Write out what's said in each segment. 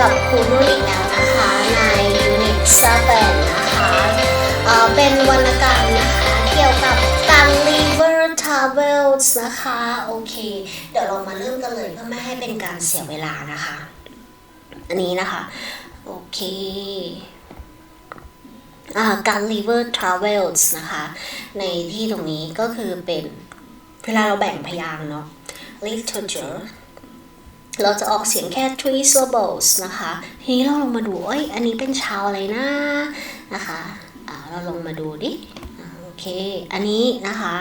กับครูนุ่นอีกแล้วนะคะใน Unit 7นนะคะเอ่อเป็นวรรณกรรมนะคะเกี่ยวกับการ River Travels นะคะโอเค เดี๋ยวเรามาเริ่มกันเลยเพื่อไม่ให้เป็นการเสียเวลานะคะ อันนี้นะคะ โอเคอ่าการ River Travels นะคะ ในที่ตรงนี้ก็คือเป็นเวลาเราแบ่งพยางค์เนาะ literature เราจะออกเสียงแค่ three syllables นะคะทีนี้เราลองมาดูเอ้ยอันนี้เป็นชาวอะไรนะนะคะอ่าเราลองมาดูดิโอเค อันนี้นะคะ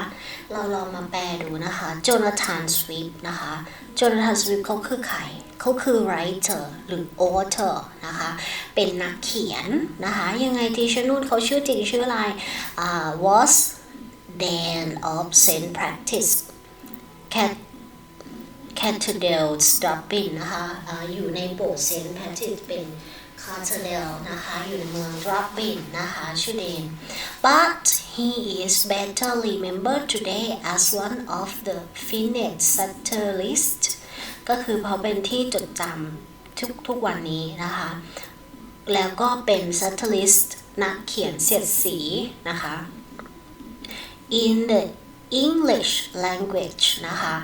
เราลองมาแปลดูนะคะ Jonathan Swift นะคะ Jonathan Swift เขาคือใครเขาคือ writer หรือ author นะคะ เป็นนักเขียนนะคะ ยังไงที่ชนุ่นเขาชื่อจริงชื่ออะไรอ่า was Dan of Saint Practice Cat Cathedral Dublin นะคะอาอยู่ในโบสถ์เซนต์แพทริกเป็นคาเทเดลนะคะอยู่ในเมืองรับบินนะคะชื่อเดน but he is better remembered today as one of the Finnish satirists ก็คือเขาเป็นที่จดจำทุกทุกวันนี้นะคะ แล้วก็เป็น satirist นักเขียนเสียดสีนะคะ in the English language นะคะ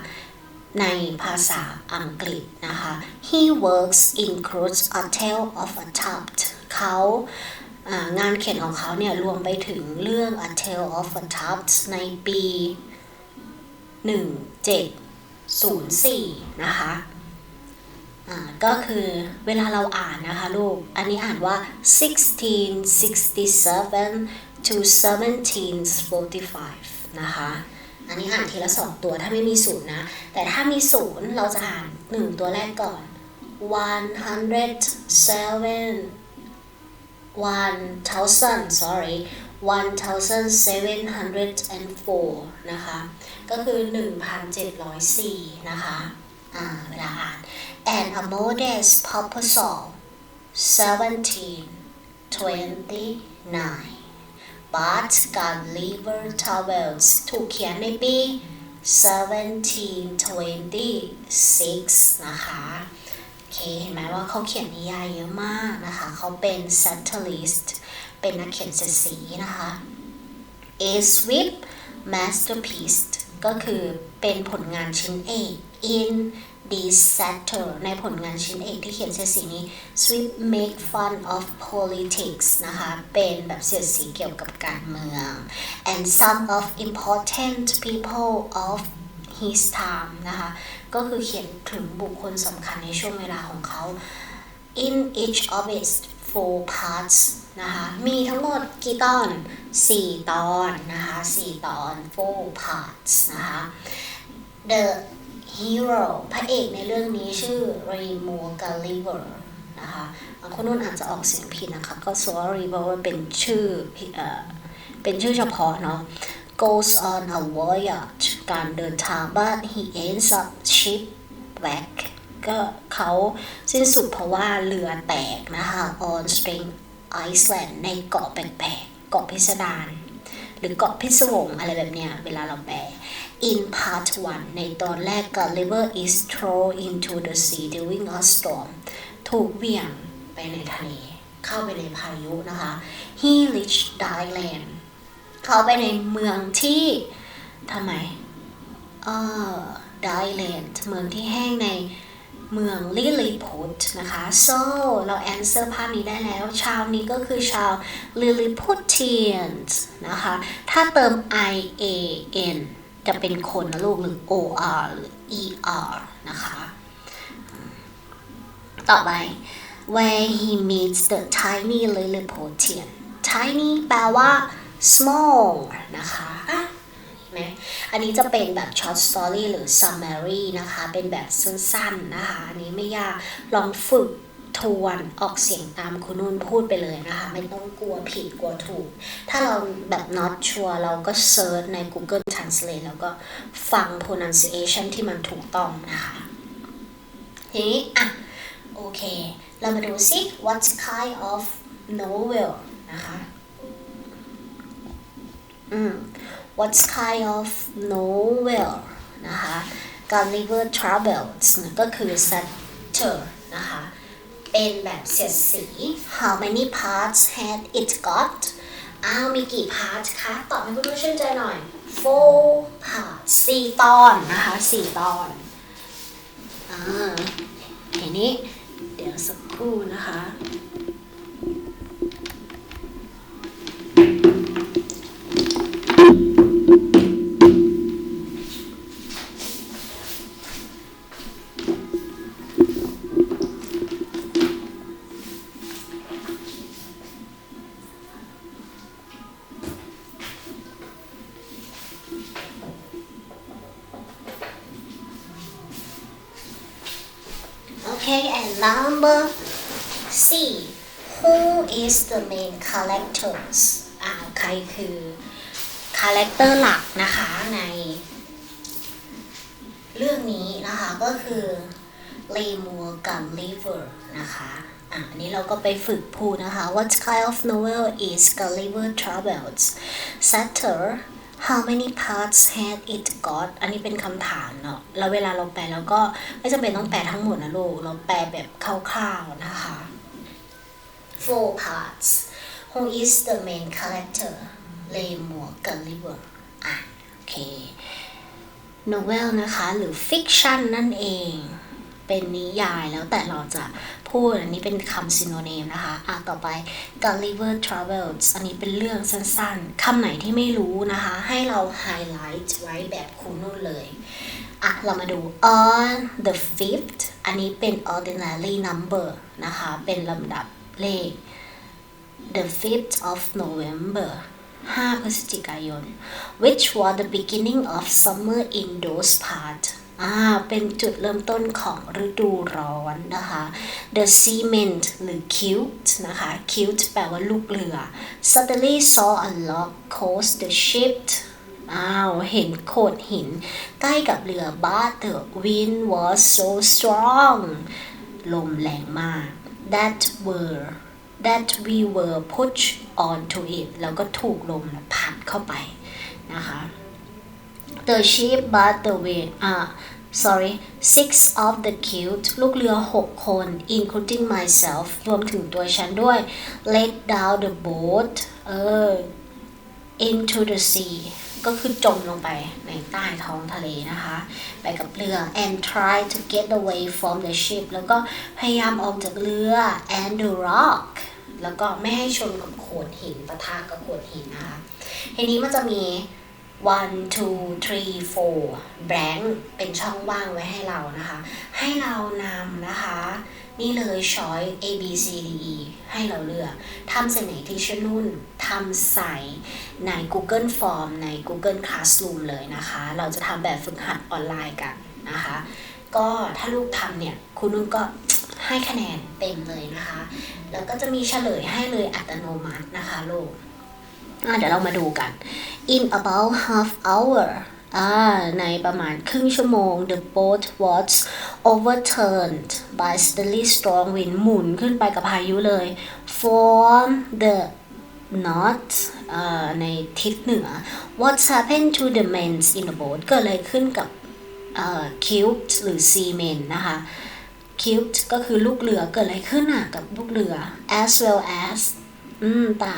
ในภาษาอังกฤษนะคะ he works includes a tale of a tuft เขางานเขียนของเขาเนี่ยรวมไปถึงเรื่อง a tale of a tuft ในปี 1704 นะคะอ่าก็คือเวลาเราอ่านนะคะลูก อันนี้อ่านว่า 1667 to 1745 นะคะ อันนี้อ่านทีละสองตัวถ้าไม่มีศูนย์นะ แต่ถ้ามีศูนย์เราจะอ่านหนึ่งตัวแรกก่อน one hundred seven one thousand sorry one thousand seven hundred and four นะคะ ก็คือ1,704นะคะอ่าเวลาอ่าน and a modest proposal seventeen twenty nine but Gulliver Travels ถูกเขียนในปี 1726 นะคะโอเคเห็นไหมว่าเขาเขียนนิยายเยอะมากนะคะ เขาเป็น satirist เป็นนักเขียนเสียดสีนะคะ A Swift masterpiece ก็คือเป็นผลงานชิ้นเอก in the satir ในผลงานชิ้นเอกที่เขียนเสียดสีนี้ Swift make fun of politics นะคะ เป็นแบบเสียดสีเกี่ยวกับการเมือง and some of important people of his time นะคะ ก็คือเขียนถึงบุคคลสำคัญในช่วงเวลาของเขา in each of its four parts นะคะ มีทั้งหมดกี่ตอน 4 ตอนนะคะ 4 ตอน four parts นะคะ the hero พระเอกในเรื่องนี้ชื่อ Remo Gulliver นะคะบางคนนู้นอาจจะออกเสียงผิดนะคะ ก็ sorry เพราะว่าเป็นชื่อเอ่อเป็นชื่อเฉพาะเนาะ goes on a voyage การเดินทาง but he ends up shipwreck ก็เขาสิ้นสุดเพราะว่าเรือแตกนะคะ on String Island ในเกาะแปลกๆ เกาะพิสดารหรือเกาะพิศวงอะไรแบบเนี้ย เวลาเราแปล in part 1 ในตอนแรก Gulliver is thrown into the sea during a storm ถูกเหวี่ยงไปในทะเล เข้าไปในพายุนะคะ he reached the island เข้าไปในเมืองที่ทำไมเออ the island เมืองที่แห้งในเมืองลิลิพุทนะคะ so เรา answer ภาพนี้ได้แล้ว ชาวนี้ก็คือชาว Lilliputians นะคะ ถ้าเติม i a n จะเป็นคนนะลูกหรือ o r หรือ e r นะคะ ต่อไป where he meets the tiny Lilliputian tiny แปลว่า small นะคะอะเห็นไหมอันนี้จะเป็นแบบ short story หรือ summary นะคะ เป็นแบบสั้นๆนะคะ อันนี้ไม่ยาก ลองฝึก ทวนออกเสียงตามคุณนุ่นพูดไปเลยนะคะ ไม่ต้องกลัวผิดกลัวถูก ถ้าเราแบบ not sure เราก็ search ใน Google Translate แล้วก็ฟัง pronunciation ที่มันถูกต้องนะคะทีนี้อะโอเค เรามาดูซิ what kind of novel นะคะอืม what kind of novel นะคะ Gulliver Travels ก็คือ satir นะคะ เป็นแบบเสียดสี how many parts had it got อ้าวมีกี่พาร์ทคะตอบให้คุณผู้ชื่นใจหน่อย four parts สี่ตอนนะคะสี่ตอนอ่าทีนี้เดี๋ยวสักครู่นะคะ Okay, and number C. Who is the main characters? อ่าใครคือคาแรคเตอร์หลักนะคะในเรื่องนี้นะคะก็คือเลมัวกับลิเวอร์นะคะอะอันนี้เราก็ไปฝึกพูดนะคะ What kind of novel is Gulliver Travels? Satyr How many parts had it got อันนี้เป็นคำถามเนาะ แล้วเวลาเราแปลเราก็ไม่จำเป็นต้องแปลทั้งหมดนะลูก เราแปลแบบคร่าวๆนะคะ Four parts Who is the main character เลมัวกับลิเวอร์อะโอเค novel นะคะ หรือ fiction นั่นเอง เป็นนิยายแล้วแต่เราจะ พูด อันนี้เป็นคำซิโนเนมนะคะอะต่อไป deliver travels อันนี้เป็นเรื่องสั้นๆคำไหนที่ไม่รู้นะคะ ให้เราไฮไลท์ไว้แบบคุณนู่นเลยอะ เรามาดู on the fifth อันนี้เป็น ordinary number นะคะ เป็นลำดับเลข the fifth of November 5 พฤศจิกายน which was the beginning of summer in those parts อ่าเป็นจุดเริ่มต้นของฤดูร้อนนะคะ the cement หรือ cute นะคะ cute แปลว่าลูกเรือ suddenly saw a log c o s t the ship อ้าวเห็นโขดหิน ใกล้กับเรือ but the wind was so strong ลมแรงมาก that were that we were pushed onto it แล้วก็ถูกลมพัดเข้าไปนะคะ the ship but the wind อ่า sorry six of the cute ลูกเรือ 6 คน including myself รวมถึงตัวฉันด้วย let down the boat เออ into the sea ก็คือจมลงไปในใต้ท้องทะเลนะคะ ไปกับเรือ and try to get away from the ship แล้วก็พยายามออกจากเรือ and the rock แล้วก็ไม่ให้ชนกับโขดหินปะทะกับโขดหินนะคะทีนี้มันจะมี one two three four blank เป็นช่องว่างไว้ให้เรานะคะ ให้เรานำนะคะ นี่เลยช้อย A B C D E ให้เราเลือกทำใส่ไหนที่ชนุ่นทำใส่ใน Google Form ใน Google Classroom เลยนะคะ เราจะทำแบบฝึกหัดออนไลน์กันนะคะ ก็ถ้าลูกทำเนี่ยคุณนุ่นก็ให้คะแนนเต็มเลยนะคะ แล้วก็จะมีเฉลยให้เลยอัตโนมัตินะคะลูก เดี๋ยวเรามาดูกัน in about half hour อ่าในประมาณครึ่งชั่วโมง the boat was overturned by steadily strong wind หมุนขึ้นไปกับพายุเลย from the north อ่าในทิศเหนือ what happened to the men in the boat เกิดอะไรขึ้นกับ c u b e หรือ seamen นะคะ c u b e ก็คือลูกเรือเกิดอะไรขึ้นอะกับลูกเรือ as well as อืมต่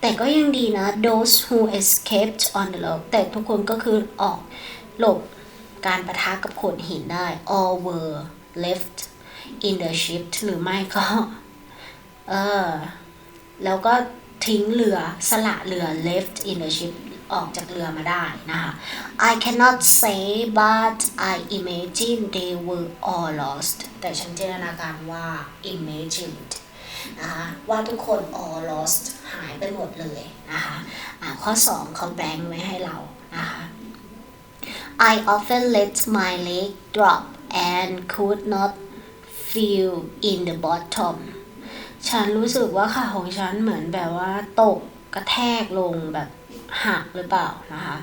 แต่ก็ยังดีนะ those who escaped on the log แต่ทุกคนก็คือออกหลบการประทะกับโขดหินได้ all were left in the ship หรือไม่ก็ เออ แล้วก็ทิ้งเรือสละเรือ left in the ship ออกจากเรือมาได้นะคะ I cannot say but I imagine they were all lost แต่ฉันจินตนาการว่า imagined นะคะว่าทุกคน all lost หายไปหมดเลยนะคะะข้อ 2 เขาแบงไว้ให้เรานะคะ I often let my leg drop and could not feel in the bottom ฉันรู้สึกว่าขาของฉันเหมือนแบบว่าตกกระแทกลงแบบหักหรือเปล่านะคะ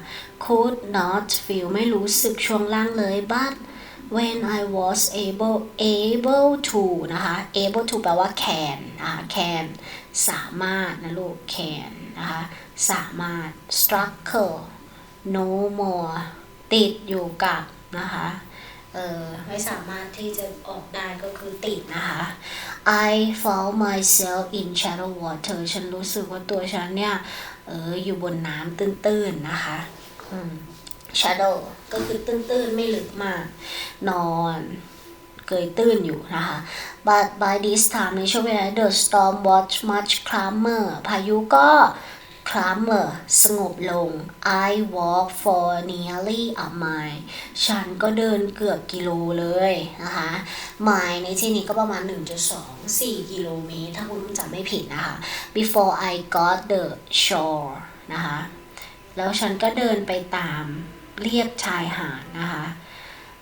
could not feel ไม่รู้สึกช่วงล่างเลย but when I was able able to นะคะ able to แปลว่า can นะคะ can สามารถนะลูก can นะคะสามารถ struggle no more ติดอยู่กับนะคะเออไม่สามารถที่จะออกได้ก็คือติดนะคะ I found myself in shallow water ฉันรู้สึกว่าตัวฉันเนี่ยเอออยู่บนน้ำตื้นๆนะคะ shadow ก็คือตื้นๆไม่ลึกมาก นอนเกยตื้นอยู่นะคะ but by this time ในช่วงเวลา the storm was much calmer พายุก็ calmer สงบลง I walk for nearly a mile ฉันก็เดินเกือบกิโลเลยนะคะ mile ในที่นี้ก็ประมาณ 1.24 กิโลเมตร ถ้าคุณจำไม่ผิดนะคะ before I got the shore นะคะ แล้วฉันก็เดินไปตาม เรียบชายหาดนะคะ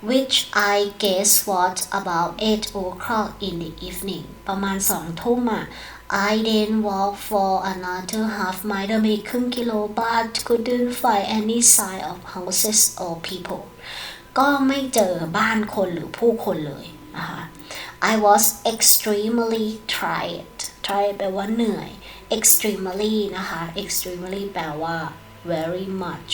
which I guess was about 8 o'clock in the evening ประมาณสองทุ่มอะ I then walk for another half mile เดินไปครึ่งกิโล but couldn't find any sign of houses or people ก็ไม่เจอบ้านคนหรือผู้คนเลยนะคะ I was extremely tired tired แปลว่าเหนื่อย extremely นะคะ extremely แปลว่า very much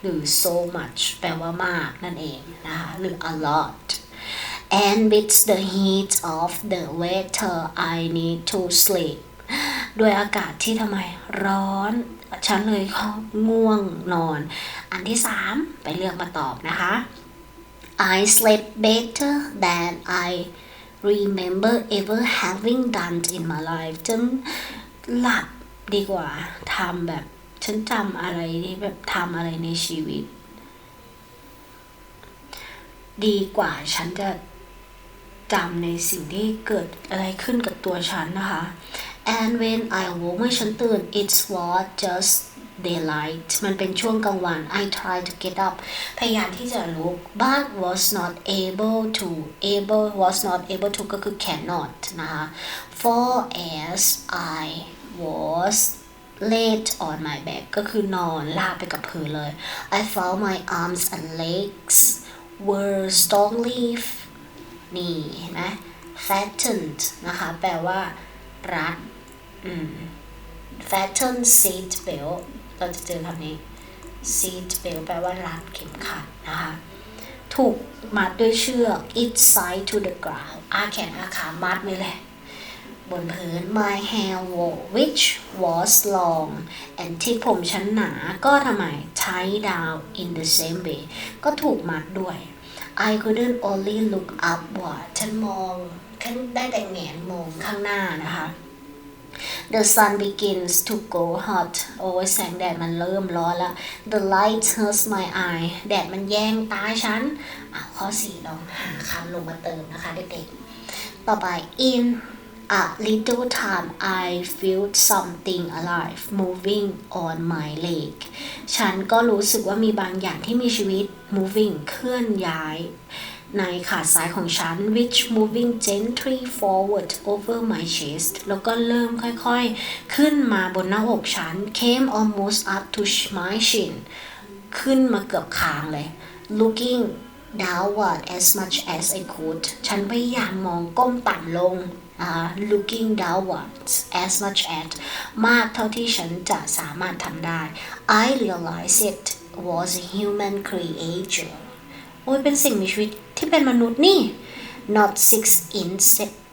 หรือ so much แปลว่ามากนั่นเองนะคะหรือ a lot and with the heat of the weather I need to sleep ด้วยอากาศที่ทำไมร้อน ฉันเลยง่วงนอน อันที่สามไปเลือกมาตอบนะคะ I slept better than I remember ever having done in my life ฉันหลับดีกว่าทำแบบ ฉันจำอะไรที่แบบทำอะไรในชีวิต ดีกว่าฉันจะจำในสิ่งที่เกิดอะไรขึ้นกับตัวฉันนะคะ and when I woke เมื่อฉันตื่น it was just daylight มันเป็นช่วงกลางวัน I tried to get up พยายามที่จะลุก but was not able to able was not able to ก็คือ cannot นะคะ for as I was laid on my back ก็คือนอนลาบไปกับพื้นเลย I found my arms and legs were strongly นี่เห็นไหม fattened นะคะ แปลว่า รัดอืม fattened seat belt เราจะเจอคำนี้ seat belt แปลว่ารัดเข็มขัดนะคะ ถูกมัดด้วยเชือก each side to the ground อาแขนอาขามัดไว้เลย บนพื้น my hair which was long and ที่ผมฉันหนาก็ทำไม tied down in the same way ก็ถูกมัดด้วย I couldn't only look upward ฉันมองฉันได้แต่แงนมองข้างหน้านะคะ The sun begins to go hot โอ้ยแสงแดดมันเริ่มร้อนแล้ว The light hurts my eye แดดมันแยงตาฉันอะข้อสี่ลองหาคำลงมาเติมนะคะเด็กๆ ต่อไป in a little time I felt something alive moving on my leg ฉันก็รู้สึกว่ามีบางอย่างที่มีชีวิต moving เคลื่อนย้าย ในขาซ้ายของฉัน which moving gently forward over my chest แล้วก็เริ่มค่อยๆ ขึ้นมาบนหน้าอกฉัน came almost up to my chin ขึ้นมาเกือบคางเลย looking downward as much as I could ฉันพยายามมองก้มต่ำลง uh, looking downwards as much as มากเท่าที่ฉันจะสามารถทำได้ I realized it was a human creature โอ้ยเป็นสิ่งมีชีวิตที่เป็นมนุษย์นี่ not six inch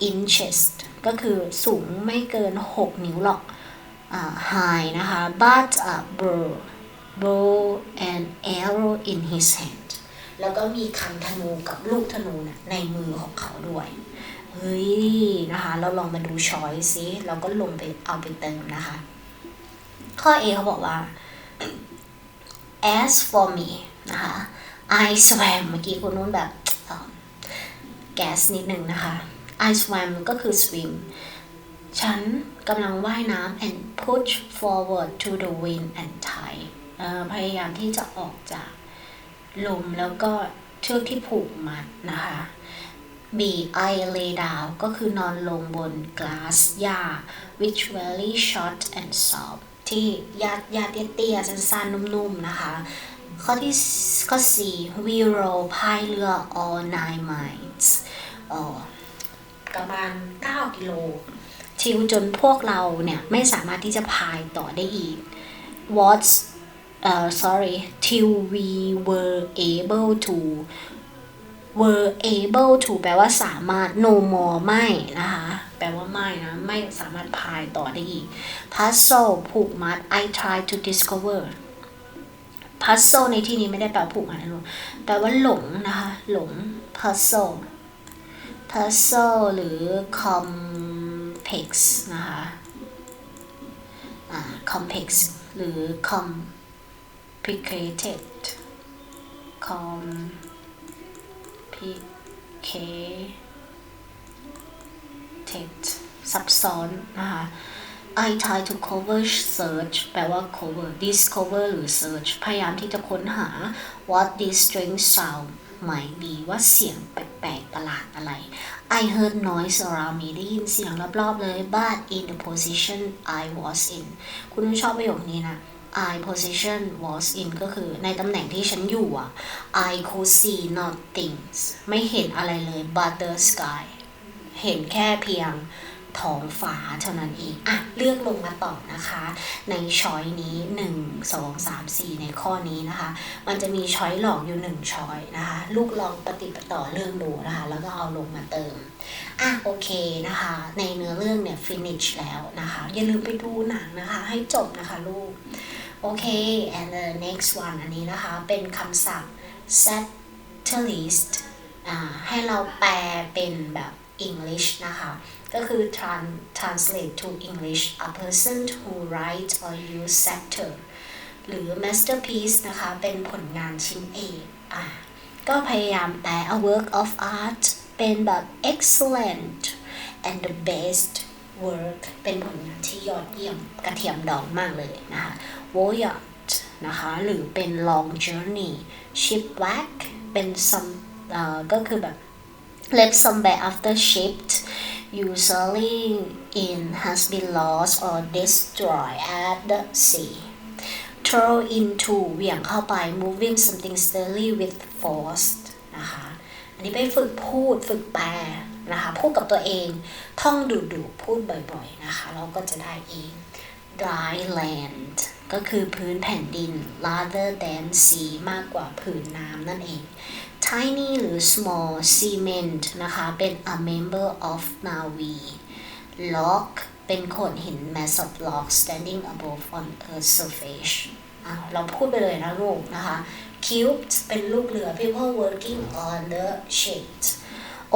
inches ก็คือสูงไม่เกิน 6 นิ้วหรอก uh, high นะคะ but a bow bow and arrow in his hand แล้วก็มีคันธนูกับลูกธนูนะในมือของเขาด้วย เฮ้ยนะคะ เราลองมาดูช้อยซิเราก็ลงไปเอาไปเติมนะคะ ข้อ A เขาบอกว่า as for me นะคะ I swam เมื่อกี้คุณนุ่นแบบแก๊สนิดหนึ่งนะคะ I swam ก็คือ swim ฉันกำลังว่ายน้ำ and push forward to the wind and tide พยายามที่จะออกจากลมแล้วก็เชือกที่ผูกมัดนะคะ B I lay down ก็คือนอนลงบน glass หญ้า which very short and soft ที่หญ้าหญ้าเตี้ยๆสั้นๆ นุ่มๆ นะคะ ข้อที่ข้อ 4 we row พายเรือ all nine miles ประมาณ 9 กิโล ชิวจนพวกเราเนี่ย ไม่สามารถที่จะพายต่อได้อีก what uh, sorry till we were able to were able to แปลว่าสามารถ no more ไม่นะคะ แปลว่าไม่นะ ไม่สามารถพายต่อได้อีก puzzle ผูกมัด I try to discover puzzle ในที่นี้ไม่ได้แปลผูกมัดนะลูกแปลว่าหลงนะคะ หลง puzzle puzzle หรือ complex นะคะอ่า complex หรือ complicated com complicated ซับซ้อนนะคะ I try to cover search แปลว่า cover discover หรือ search พยายามที่จะค้นหา what this strange sound might be ว่าเสียงแปลกๆประหลาดอะไร I heard noise around me ได้ยินเสียงรอบๆเลย but in the position I was in คุณชอบประโยคนี้นะ I position was in ก็คือในตำแหน่งที่ฉันอยู่อะ I could see nothing ไม่เห็นอะไรเลย but the sky เห็นแค่เพียงท้องฟ้าเท่านั้นเองอะเลือกลงมาตอบนะคะ ในช้อยนี้ 1 2 3 4 ในข้อนี้นะคะ มันจะมีช้อยหลอกอยู่ 1 ช้อยนะคะ ลูกลองปฏิปต่อเรื่องดูนะคะ แล้วก็เอาลงมาเติมอะโอเคนะคะ ในเนื้อเรื่องเนี่ย finish แล้วนะคะ อย่าลืมไปดูหนังนะคะ ให้จบนะคะลูก โอเค and the next one อันนี้นะคะ เป็นคำศัพท์ satirist อ่าให้เราแปลเป็นแบบ English นะคะ ก็คือ trans translate to English a person who writes or use satire หรือ masterpiece นะคะ เป็นผลงานชิ้นเอกอะก็พยายามแปล a work of art เป็นแบบ excellent and the best work เป็นผลงานที่ยอดเยี่ยมกระเทียมดองมากเลยนะคะ voyage นะคะ หรือเป็น long journey shipwreck เป็น some เอ่อก็คือแบบ left somewhere after shipped usually in has been lost or destroyed at the sea throw into เหวี่ยงเข้าไป moving something steadily with force นะคะ อันนี้ไปฝึกพูดฝึกแปลนะคะ พูดกับตัวเอง ท่องดูดูพูดบ่อยๆนะคะ เราก็จะได้เอง dry land ก็คือพื้นแผ่นดิน rather than sea มากกว่าผืนน้ำนั่นเอง tiny หรือ small cement นะคะ เป็น a member of Navi log เป็นโขดหิน mass of log standing above on earth's surface เราพูดไปเลยนะลูกนะคะ cubed เป็นลูกเรือ people working on the ship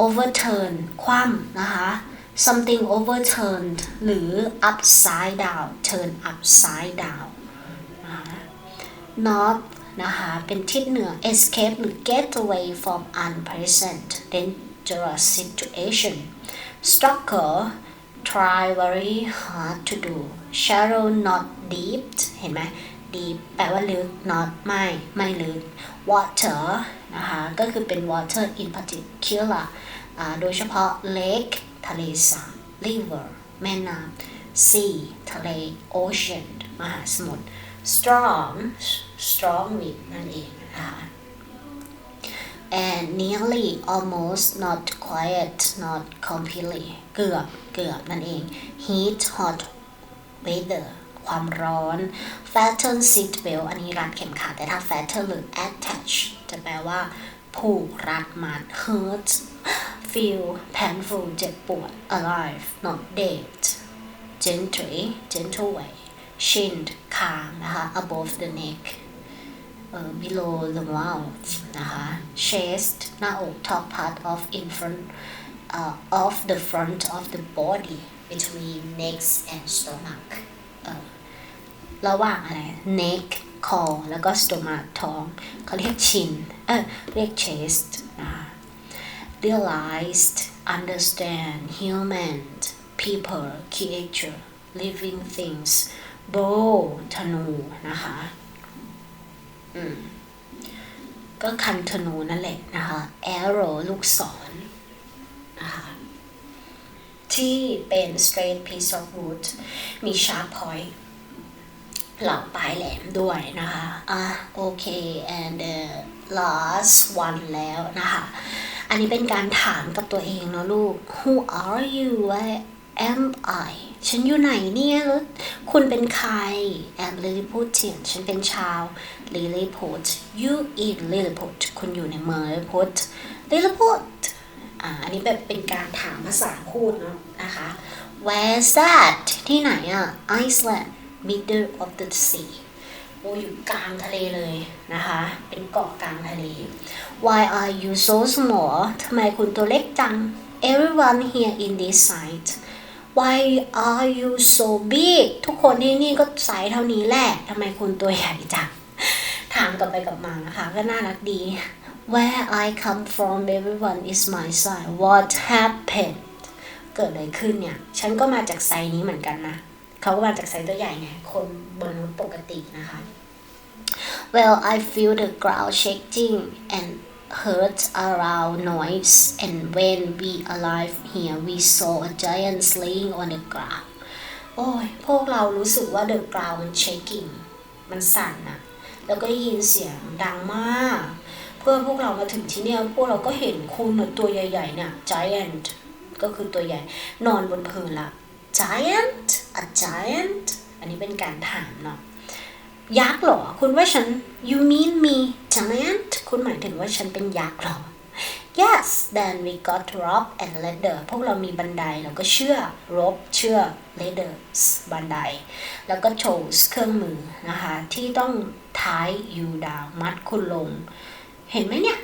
overturn คว่ำนะคะ something overturned หรือ upside down turn upside down north นะคะ เป็นทิศเหนือ escape หรือ get away from unpleasant dangerous situation stalker try very hard to do shallow not deep เห็นไหม deep แปลว่าลึก not ไม่ ไม่ลึก water นะคะ ก็คือเป็น water in particular อ่าโดยเฉพาะ lake ทะเลสาบ river แม่น้ำ sea ทะเล ocean มหาสมุทร strong strong wind นั่นเองนะคะ and nearly almost not quiet not completely เกือบเกือบนั่นเอง heat hot weather ความร้อน fasten seat belt อันนี้รัดเข็มขัดแต่ถ้า fasten หรือ attach จะแปลว่าผูกรัดมัด hurt feel painful เจ็บปวด alive not dead gently gentle way shinned คางนะคะ above the neck uh, below the mouth นะคะ chest หน้าอก top part of in front uh, of the front of the body between neck and stomach เอ่อระหว่างอะไร neck คอแล้วก็ stomach ท้องเขาเรียกชินเออเรียก chest นะคะ realized understand human people creature living things bow ธนูนะคะ อืม ก็คันธนูนั่นแหละนะคะ arrow ลูกศรนะคะที่เป็น straight piece of wood มี sharp point เหล่าปลายแหลมด้วยนะคะ อะ โอเค and the last one แล้วนะคะ อันนี้เป็นการถามกับตัวเองเนาะลูก who are you Where am I ฉันอยู่ไหนเนี่ย คุณเป็นใคร am Lilliputian ฉันเป็นชาว Lilliput you in Lilliput คุณอยู่ในเมือง Lilliput Lilliput อ่า อันนี้แบบเป็นการถามภาษาพูดเนาะนะคะ Where's that ที่ไหนอะ Iceland middle of the sea โอ้อยู่กลางทะเลเลยนะคะ เป็นเกาะกลางทะเล Why are you so small ทำไมคุณตัวเล็กจัง Everyone here in this site Why are you so big ทุกคนที่นี่ก็ไซส์เท่านี้แหละทำไมคุณตัวใหญ่จัง ถามกลับไปกลับมานะคะ ก็น่ารักดี Where I come from everyone is my side What happened เกิดอะไรขึ้นเนี่ย ฉันก็มาจากไซส์นี้เหมือนกันนะ เขาก็มาจากไซส์ตัวใหญ่ไงคนบนนุษย์ปกตินะคะ Well I feel the ground shaking and heard around noise and when we arrived here we saw a giant laying on the ground โอ้ยพวกเรารู้สึกว่า the ground มัน shaking มันสั่นอะแล้วก็ได้ยินเสียงดังมากเพื่อพวกเรามาถึงที่เนี่ยพวกเราก็เห็นคุณตัวใหญ่ๆเนี่ย giant ก็คือตัวใหญ่ นอนบนพื้นละ giant a giant อันนี้เป็นการถามเนาะยักษ์หรอ คุณว่าฉัน you mean me giant คุณหมายถึงว่าฉันเป็นยักษ์หรอ yes then we got rope and ladder พวกเรามีบันไดเราก็เชื่อ rope เชื่อ ladders บันได แล้วก็ tools เครื่องมือนะคะ ที่ต้อง tie you down มัดคุณลง เห็นไหมเนี่ย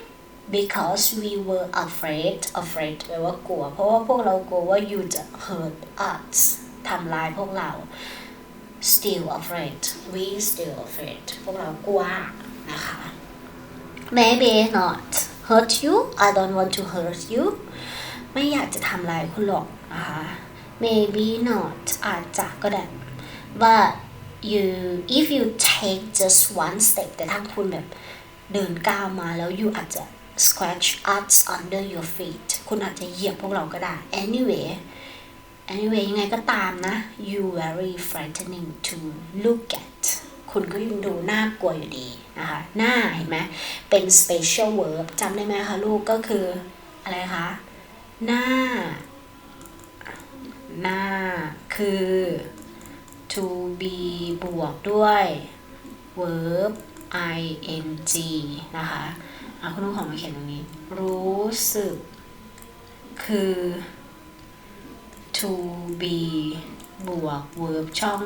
because we were afraid afraid แปลว่ากลัว เพราะว่าพวกเรากลัวว่า you จะ hurt us ทำร้ายพวกเรา still afraid we still afraid พวกเรากลัวนะคะ maybe not hurt you I don't want to hurt you ไม่อยากจะทำร้ายคุณหรอกนะคะ maybe not อาจจะก็ได้ but you if you take just one step แต่ถ้าคุณแบบเดินก้าวมาแล้ว you อาจจะ scratch us under your feet คุณอาจจะเหยียบพวกเราก็ได้ anyway anyway ยังไงก็ตามนะ you very frightening to look at คุณก็ยังดูน่ากลัวอยู่ดีนะคะหน้าเห็นไหมเป็น special verb จำได้ไหมคะลูกก็คืออะไรคะหน้า หน้าคือ to be บวกด้วย verb ing นะคะอะคุณลูกของมาเขียนตรงนี้ รู้สึก คือ to be บวก verb ช่อง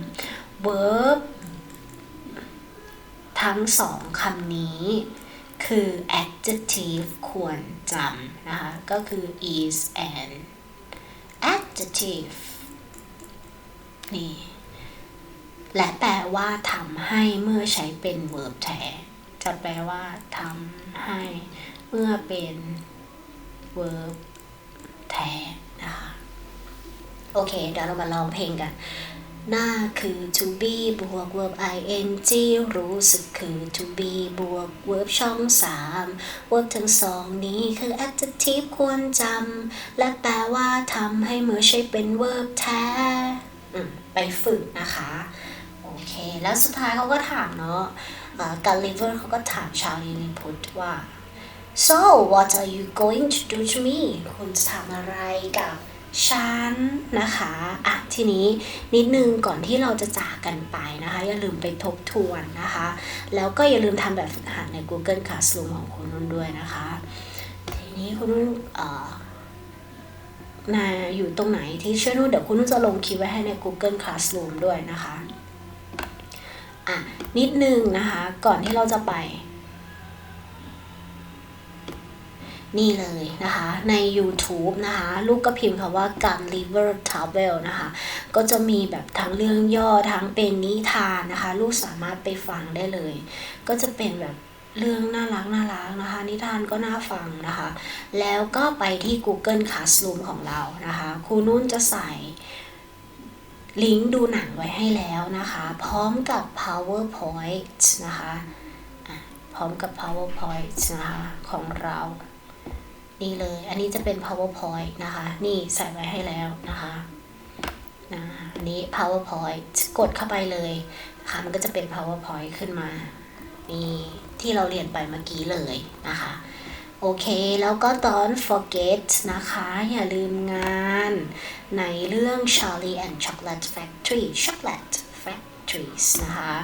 3 verb ทั้งสองคำนี้คือ adjective ควรจำนะคะ ก็คือ is an adjective นี่ และแปลว่าทำให้เมื่อใช้เป็น verb แท้ จะแปลว่าทำให้เมื่อเป็น verb แท้นะคะ โอเค เดี๋ยวเรามาลองเพลงกัน หน้าคือ to be บวก verb ing รู้สึกคือ to be บวก verb ช่อง 3 verb ทั้งสองนี้คือ adjective ควรจำ และแปลว่าทำให้เมื่อใช้เป็น verb แท้ไปฝึกนะคะ โอเค แล้วสุดท้ายเขาก็ถามเนาะการลิเวอร์เขาก็ถามชาลิลิพุทว่า so what are you going to do to me คุณจะทำอะไรกับ ฉันนะคะอะทีนี้นิดนึงก่อนที่เราจะจากกันไปนะคะ อย่าลืมไปทบทวนนะคะ แล้วก็อย่าลืมทำแบบฝึกหัดใน Google Classroom ของคุณนุ่นด้วยนะคะ ทีนี้คุณนุ่นเอ่อนาอยู่ตรงไหนที่ช่วยนุ่นเดี๋ยวคุณนุ่นจะลงคลิปไว้ให้ใน Google Classroom ด้วยนะคะอะนิดนึงนะคะก่อนที่เราจะไป นี่เลยนะคะ ใน YouTube นะคะ ลูกก็พิมพ์คำว่า Gun River Travel นะคะ ก็จะมีแบบทั้งเรื่องย่อทั้งเป็นนิทานนะคะ ลูกสามารถไปฟังได้เลย ก็จะเป็นแบบเรื่องน่ารักน่ารักนะคะ นิทานก็น่าฟังนะคะ แล้วก็ไปที่ Google Classroom ของเรานะคะครูนุ่นจะใส่ลิงก์ดูหนังไว้ให้แล้วนะคะ พร้อมกับ PowerPoint นะคะอะพร้อมกับ PowerPoint นะคะ ของเรา นี่เลย อันนี้จะเป็น PowerPoint นะคะ นี่ใส่ไว้ให้แล้วนะคะนะอันนี้ PowerPoint กดเข้าไปเลยนะคะมันก็จะเป็น PowerPoint ขึ้นมา นี่ที่เราเรียนไปเมื่อกี้เลยนะคะ โอเค แล้วก็ don't forget นะคะ อย่าลืมงานในเรื่อง Charlie and Chocolate Factory Chocolate directories นะคะ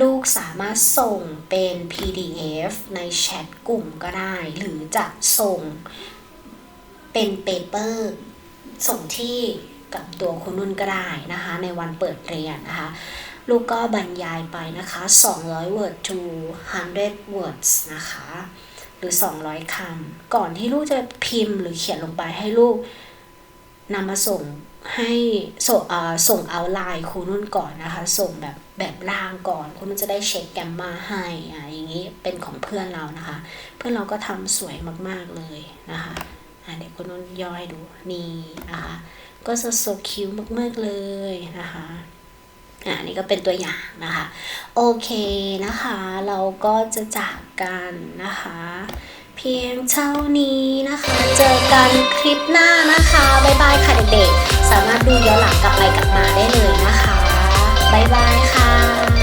ลูกสามารถส่งเป็น PDF ในแชทกลุ่มก็ได้ หรือจะส่งเป็นเปเปอร์ส่งที่กับตัวคุณนุ่นก็ได้นะคะ ในวันเปิดเรียนนะคะ ลูกก็บรรยายไปนะคะ 200 word to 100 words นะคะ หรือ 200 คำ ก่อนที่ลูกจะพิมพ์หรือเขียนลงไปให้ลูก นำมาส่งให้ส่งเอ่อส่งเอาไลน์ครูนุ่นก่อนนะคะ ส่งแบบแบบล่างก่อนคุณนุ่นจะได้เช็คแกมมาให้อะอย่างนี้เป็นของเพื่อนเรานะคะ เพื่อนเราก็ทำสวยมากๆเลยนะคะอะเดี๋ยวคุณนุ่นย่อยดูนี่นะคะก็จะ so cute มากๆเลยนะคะอ่านี่ก็เป็นตัวอย่างนะคะ โอเคนะคะ เราก็จะจากกันนะคะ เพียงเท่านี้นะคะ เจอกันคลิปหน้านะคะ บ๊ายบายค่ะเด็กๆ สามารถดูย้อนหลังกลับไปกลับมาได้เลยนะคะ บ๊ายบายค่ะ